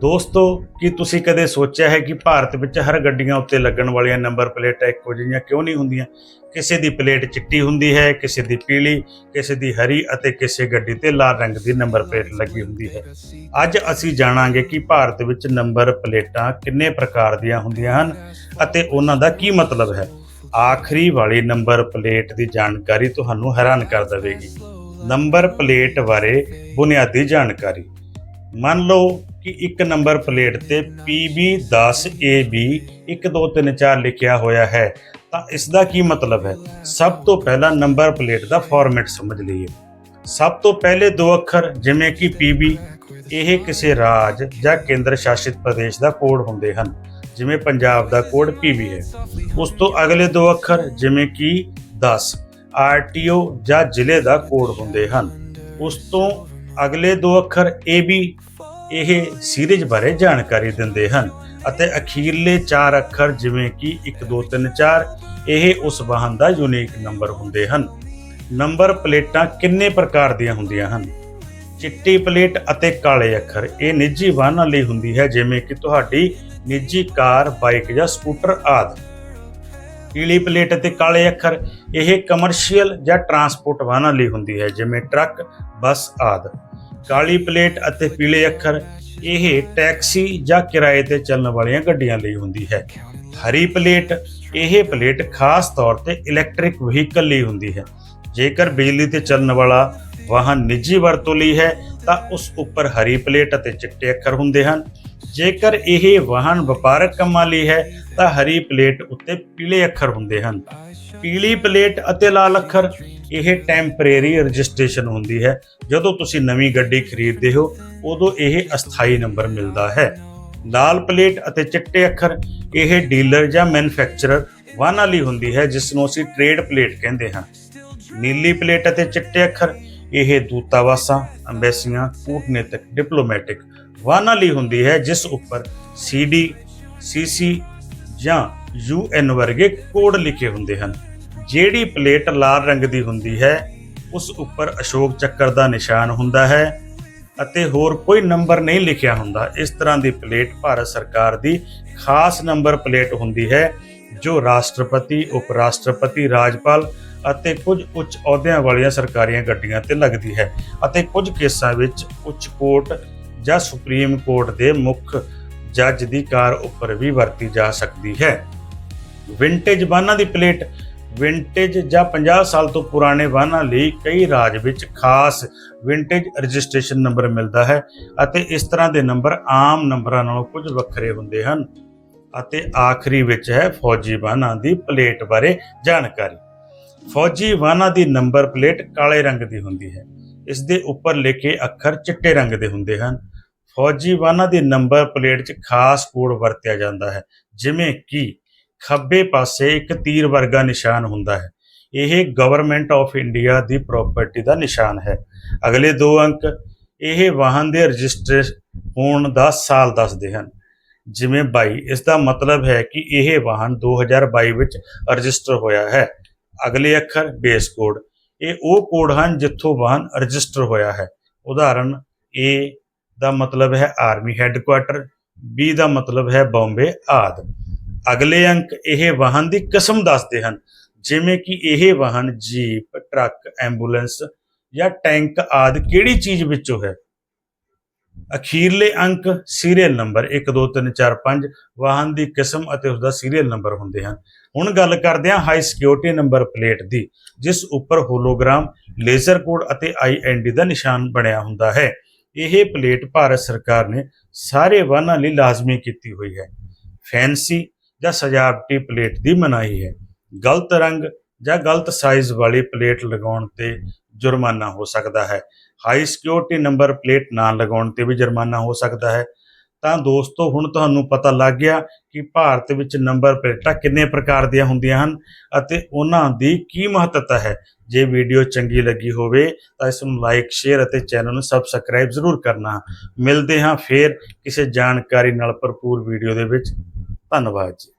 ਦੋਸਤੋ, ਕੀ ਤੁਸੀਂ ਕਦੇ ਸੋਚਿਆ ਹੈ ਕਿ ਭਾਰਤ ਵਿੱਚ ਹਰ ਗੱਡੀਆਂ ਉੱਤੇ ਲੱਗਣ ਵਾਲੀਆਂ ਨੰਬਰ ਪਲੇਟਾਂ ਇੱਕੋ ਜਿਹੀਆਂ ਕਿਉਂ ਨਹੀਂ ਹੁੰਦੀਆਂ? ਕਿਸੇ ਦੀ ਪਲੇਟ ਚਿੱਟੀ ਹੁੰਦੀ ਹੈ, ਕਿਸੇ ਦੀ ਪੀਲੀ, ਕਿਸੇ ਦੀ ਹਰੀ ਅਤੇ ਕਿਸੇ ਗੱਡੀ ਤੇ ਲਾਲ ਰੰਗ ਦੀ ਨੰਬਰ ਪਲੇਟ ਲੱਗੀ ਹੁੰਦੀ ਹੈ। ਅੱਜ ਅਸੀਂ ਜਾਣਾਂਗੇ ਕਿ ਭਾਰਤ ਵਿੱਚ ਨੰਬਰ ਪਲੇਟਾਂ ਕਿੰਨੇ ਪ੍ਰਕਾਰ ਦੀਆਂ ਹੁੰਦੀਆਂ ਹਨ ਅਤੇ ਉਹਨਾਂ ਦਾ ਕੀ ਮਤਲਬ ਹੈ। ਆਖਰੀ ਵਾਲੀ ਨੰਬਰ ਪਲੇਟ ਦੀ ਜਾਣਕਾਰੀ ਤੁਹਾਨੂੰ ਹੈਰਾਨ ਕਰ ਦੇਵੇਗੀ। ਨੰਬਰ ਪਲੇਟ ਬਾਰੇ ਬੁਨਿਆਦੀ ਜਾਣਕਾਰੀ। ਮੰਨ ਲਓ ਕਿ ਇੱਕ ਨੰਬਰ ਪਲੇਟ ਤੇ PB10AB 1234 ਲਿਖਿਆ ਹੋਇਆ ਹੈ। ਤਾਂ ਇਸ ਦਾ ਕੀ ਮਤਲਬ ਹੈ? ਸਭ ਤੋਂ ਪਹਿਲਾਂ ਨੰਬਰ ਪਲੇਟ ਦਾ ਫਾਰਮੈਟ ਸਮਝ ਲਈਏ। ਸਭ ਤੋਂ ਪਹਿਲੇ ਦੋ ਅੱਖਰ, ਜਿਵੇਂ ਕਿ PB ਇਹ ਕਿਸੇ ਰਾਜ ਜਾਂ ਕੇਂਦਰ ਸ਼ਾਸਿਤ ਪ੍ਰਦੇਸ਼ ਦਾ ਕੋਡ ਹੁੰਦੇ ਹਨ। ਜਿਵੇਂ ਪੰਜਾਬ ਦਾ ਕੋਡ PB ਹੈ। ਉਸ ਤੋਂ ਅਗਲੇ ਦੋ ਅੱਖਰ, ਜਿਵੇਂ ਕਿ 10 ਆਰਟੀਓ ਜਾਂ ਜ਼ਿਲ੍ਹੇ ਦਾ ਕੋਡ ਹੁੰਦੇ ਹਨ। ਉਸ ਤੋਂ ਅਗਲੇ ਦੋ ਅੱਖਰ AB ਇਹ ਸੀਰੀਜ਼ ਬਾਰੇ ਜਾਣਕਾਰੀ ਦਿੰਦੇ ਹਨ ਅਤੇ ਅਖੀਰਲੇ ਚਾਰ ਅੱਖਰ ਜਿਵੇਂ ਕਿ 1 2 3 4 ਇਹ ਉਸ ਵਾਹਨ ਦਾ ਯੂਨੀਕ ਨੰਬਰ ਹੁੰਦੇ ਹਨ। ਨੰਬਰ ਪਲੇਟਾਂ ਕਿੰਨੇ ਪ੍ਰਕਾਰ ਦੀਆਂ ਹੁੰਦੀਆਂ ਹਨ? ਚਿੱਟੀ ਪਲੇਟ ਅਤੇ ਕਾਲੇ ਅੱਖਰ, ਇਹ ਨਿੱਜੀ ਵਾਹਨਾਂ ਲਈ ਹੁੰਦੀ ਹੈ, ਜਿਵੇਂ ਕਿ ਤੁਹਾਡੀ ਨਿੱਜੀ ਕਾਰ, ਬਾਈਕ ਜਾਂ ਸਕੂਟਰ ਆਦਿ। ਪੀਲੀ ਪਲੇਟ ਅਤੇ ਕਾਲੇ ਅੱਖਰ, ਇਹ ਕਮਰਸ਼ੀਅਲ ਜਾਂ ਟਰਾਂਸਪੋਰਟ ਵਾਹਨਾਂ ਲਈ ਹੁੰਦੀ ਹੈ, ਜਿਵੇਂ ਟਰੱਕ, ਬੱਸ ਆਦਿ। ਕਾਲੀ ਪਲੇਟ ਅਤੇ ਪੀਲੇ ਅੱਖਰ, ਇਹ ਟੈਕਸੀ ਜਾਂ ਕਿਰਾਏ ਤੇ ਚੱਲਣ ਵਾਲੀਆਂ ਗੱਡੀਆਂ ਲਈ ਹੁੰਦੀ ਹੈ। ਹਰੀ ਪਲੇਟ, ਇਹ ਪਲੇਟ ਖਾਸ ਤੌਰ ਤੇ ਇਲੈਕਟ੍ਰਿਕ ਵਹੀਕਲ ਲਈ ਹੁੰਦੀ ਹੈ। ਜੇਕਰ ਬਿਜਲੀ ਤੇ ਚੱਲਣ ਵਾਲਾ ਵਾਹਨ ਨਿੱਜੀ ਵਰਤੋਂ ਲਈ ਹੈ, ਤਾਂ ਉਸ ਉੱਪਰ ਹਰੀ ਪਲੇਟ ਅਤੇ ਚਿੱਟੇ ਅੱਖਰ ਹੁੰਦੇ ਹਨ। ਜੇਕਰ ਇਹ ਵਾਹਨ ਵਪਾਰਕ ਕੰਮਾਂ ਲਈ ਹੈ, ਤਾਂ ਹਰੀ ਪਲੇਟ ਉੱਤੇ ਪੀਲੇ ਅੱਖਰ ਹੁੰਦੇ ਹਨ। ਪੀਲੀ ਪਲੇਟ ਅਤੇ ਲਾਲ ਅੱਖਰ ਇਹ ਟੈਂਪਰੇਰੀ ਰਜਿਸਟ੍ਰੇਸ਼ਨ ਹੁੰਦੀ ਹੈ। ਜਦੋਂ ਤੁਸੀਂ ਨਵੀਂ ਗੱਡੀ ਖਰੀਦਦੇ ਹੋ, ਉਦੋਂ ਇਹ ਅਸਥਾਈ ਨੰਬਰ ਮਿਲਦਾ ਹੈ। ਲਾਲ ਪਲੇਟ ਅਤੇ ਚਿੱਟੇ ਅੱਖਰ, ਇਹ ਡੀਲਰ ਜਾਂ ਮੈਨੂਫੈਕਚਰਰ ਵਾਹਨਾਂ ਲਈ ਹੁੰਦੀ ਹੈ ਜਿਸ ਨੂੰ ਅਸੀਂ ਟ੍ਰੇਡ ਪਲੇਟ ਕਹਿੰਦੇ ਹਾਂ। ਨੀਲੀ ਪਲੇਟ ਅਤੇ ਚਿੱਟੇ ਅੱਖਰ, ਇਹ ਦੂਤਾਵਾਸਾਂ ਅੰਬੈਸੀਆਂ ਕੂਟਨੀਤਿਕ ਡਿਪਲੋਮੈਟਿਕ ਵਾਹਨਾਂ ਲਈ ਹੁੰਦੀ ਹੈ, ਜਿਸ ਉੱਪਰ CD CC ਜਾਂ UN ਵਰਗੇ ਕੋਡ ਲਿਖੇ ਹੁੰਦੇ ਹਨ। ਜਿਹੜੀ ਪਲੇਟ ਲਾਲ ਰੰਗ ਦੀ ਹੁੰਦੀ ਹੈ, ਉਸ ਉੱਪਰ ਅਸ਼ੋਕ ਚੱਕਰ ਦਾ ਨਿਸ਼ਾਨ ਹੁੰਦਾ ਹੈ ਅਤੇ ਹੋਰ ਕੋਈ ਨੰਬਰ ਨਹੀਂ ਲਿਖਿਆ ਹੁੰਦਾ। ਇਸ ਤਰ੍ਹਾਂ ਦੀ ਪਲੇਟ ਭਾਰਤ ਸਰਕਾਰ ਦੀ ਖਾਸ ਨੰਬਰ ਪਲੇਟ ਹੁੰਦੀ ਹੈ, ਜੋ ਰਾਸ਼ਟਰਪਤੀ ਉਪ ਰਾਸ਼ਟਰਪਤੀ ਰਾਜਪਾਲ ਅਤੇ ਕੁਝ ਉੱਚ ਅਹੁਦਿਆਂ ਵਾਲੀਆਂ ਸਰਕਾਰੀਆਂ ਗੱਡੀਆਂ ਤੇ ਲੱਗਦੀ ਹੈ ਅਤੇ ਕੁਝ ਕੇਸਾਂ ਵਿੱਚ ਉੱਚ ਕੋਰਟ ਜਾਂ ਸੁਪਰੀਮ ਕੋਰਟ ਦੇ ਮੁੱਖ ਜੱਜ ਦੀ ਕਾਰ ਉੱਪਰ ਵੀ ਵਰਤੀ ਜਾ ਸਕਦੀ ਹੈ। ਵਿੰਟੇਜ ਵਾਹਨਾਂ ਦੀ ਪਲੇਟ ਵਿੰਟੇਜ ਜਾਂ 50 ਸਾਲ ਤੋਂ ਪੁਰਾਣੇ ਵਾਹਨਾਂ ਲਈ ਕਈ ਰਾਜ ਵਿੱਚ ਖਾਸ ਵਿੰਟੇਜ ਰਜਿਸਟ੍ਰੇਸ਼ਨ ਨੰਬਰ ਮਿਲਦਾ ਹੈ ਅਤੇ ਇਸ ਤਰ੍ਹਾਂ ਦੇ ਨੰਬਰ ਆਮ ਨੰਬਰਾਂ ਨਾਲੋਂ ਕੁਝ ਵੱਖਰੇ ਹੁੰਦੇ ਹਨ। ਅਤੇ ਆਖਰੀ ਵਿੱਚ ਹੈ ਫੌਜੀ ਵਾਹਨਾਂ ਦੀ ਪਲੇਟ ਬਾਰੇ ਜਾਣਕਾਰੀ। ਫੌਜੀ ਵਾਹਨਾਂ ਦੀ ਨੰਬਰ ਪਲੇਟ ਕਾਲੇ ਰੰਗ ਦੀ ਹੁੰਦੀ ਹੈ। ਇਸ ਦੇ ਉੱਪਰ ਲਿਖੇ ਅੱਖਰ ਚਿੱਟੇ ਰੰਗ ਦੇ ਹੁੰਦੇ ਹਨ। ਫੌਜੀ ਵਾਹਨਾਂ ਦੀ ਨੰਬਰ ਪਲੇਟ 'ਚ ਖਾਸ ਕੋਡ ਵਰਤਿਆ ਜਾਂਦਾ ਹੈ, ਜਿਵੇਂ ਕਿ ਖੱਬੇ ਪਾਸੇ ਇੱਕ ਤੀਰ ਵਰਗਾ ਨਿਸ਼ਾਨ ਹੁੰਦਾ ਹੈ। ਇਹ ਗਵਰਨਮੈਂਟ ਆਫ ਇੰਡੀਆ ਦੀ ਪ੍ਰਾਪਰਟੀ ਦਾ ਨਿਸ਼ਾਨ ਹੈ। ਅਗਲੇ ਦੋ ਅੰਕ ਇਹ ਵਾਹਨ ਦੇ ਰਜਿਸਟਰ ਹੋਣ ਦਾ ਸਾਲ ਦੱਸਦੇ ਹਨ। ਜਿਵੇਂ 22 ਇਸ ਦਾ ਮਤਲਬ ਹੈ ਕਿ ਇਹ ਵਾਹਨ 2022 ਵਿੱਚ ਰਜਿਸਟਰ ਹੋਇਆ ਹੈ। ਅਗਲੇ ਅੱਖਰ ਬੇਸ ਕੋਡ ਇਹ ਉਹ ਕੋਡ ਹਨ ਜਿੱਥੋਂ ਵਾਹਨ ਰਜਿਸਟਰ ਹੋਇਆ ਹੈ। ਉਦਾਹਰਨ A ਦਾ ਮਤਲਬ ਹੈ ਆਰਮੀ ਹੈੱਡਕੁਆਟਰ B ਦਾ ਮਤਲਬ ਹੈ ਬੰਬੇ ਆਦਿ। ਅਗਲੇ ਅੰਕ ਇਹ ਵਾਹਨ ਦੀ ਕਿਸਮ ਦੱਸਦੇ ਹਨ, ਜਿਵੇਂ ਕਿ ਇਹ ਵਾਹਨ ਜੀਪ, ਟਰੱਕ, ਐਂਬੂਲੈਂਸ ਜਾਂ ਟੈਂਕ ਆਦਿ ਕਿਹੜੀ ਚੀਜ਼ ਵਿੱਚੋਂ ਹੈ? ਅਖੀਰਲੇ ਅੰਕ ਸੀਰੀਅਲ ਨੰਬਰ 1 2 3 4 5 ਵਾਹਨ ਦੀ ਕਿਸਮ ਅਤੇ ਉਸ ਦਾ ਸੀਰੀਅਲ ਨੰਬਰ ਹੁੰਦੇ ਹਨ। ਹੁਣ ਗੱਲ ਕਰਦੇ ਹਾਂ ਹਾਈ ਸਿਕਿਉਰਿਟੀ ਨੰਬਰ ਪਲੇਟ ਦੀ, ਜਿਸ ਉੱਪਰ ਹੋਲੋਗ੍ਰਾਮ, ਲੇਜ਼ਰ ਕੋਡ ਅਤੇ ਆਈਐਨਡੀ ਦਾ ਨਿਸ਼ਾਨ ਬਣਿਆ ਹੁੰਦਾ ਹੈ। ਇਹ ਪਲੇਟ ਭਾਰਤ ਸਰਕਾਰ ਨੇ ਸਾਰੇ ਵਾਹਨਾਂ ਲਈ ਲਾਜ਼ਮੀ ਕੀਤੀ ਹੋਈ ਹੈ। ਫੈਂਸੀ ਜਾਂ ਸਜਾਵਟੀ ਪਲੇਟ ਦੀ ਮਨਾਹੀ ਹੈ। ਗਲਤ ਰੰਗ ਜਾਂ ਗਲਤ ਸਾਈਜ਼ ਵਾਲੀ ਪਲੇਟ ਲਗਾਉਣ ਤੇ ਜੁਰਮਾਨਾ ਹੋ ਸਕਦਾ ਹੈ। ਹਾਈ ਸਿਕਿਉਰਿਟੀ ਨੰਬਰ ਪਲੇਟ ਨਾ ਲਗਾਉਣ ਤੇ ਵੀ ਜੁਰਮਾਨਾ ਹੋ ਸਕਦਾ ਹੈ। ਤਾਂ ਦੋਸਤੋ, ਹੁਣ ਤੁਹਾਨੂੰ ਪਤਾ ਲੱਗ ਗਿਆ ਕਿ ਭਾਰਤ ਵਿੱਚ ਨੰਬਰ ਪਲੇਟਾਂ ਕਿੰਨੇ ਪ੍ਰਕਾਰ ਦੀਆਂ ਹੁੰਦੀਆਂ ਹਨ ਅਤੇ ਉਹਨਾਂ ਦੀ ਕੀ ਮਹੱਤਤਾ ਹੈ। ਜੇ ਵੀਡੀਓ ਚੰਗੀ ਲੱਗੀ ਹੋਵੇ ਤਾਂ ਇਸ ਨੂੰ ਲਾਈਕ ਸ਼ੇਅਰ ਅਤੇ ਚੈਨਲ ਨੂੰ ਸਬਸਕ੍ਰਾਈਬ ਜ਼ਰੂਰ ਕਰਨਾ। ਮਿਲਦੇ ਹਾਂ ਫੇਰ ਕਿਸੇ ਜਾਣਕਾਰੀ ਨਾਲ ਭਰਪੂਰ ਵੀਡੀਓ ਦੇ ਵਿੱਚ। ਧੰਨਵਾਦ ਜੀ।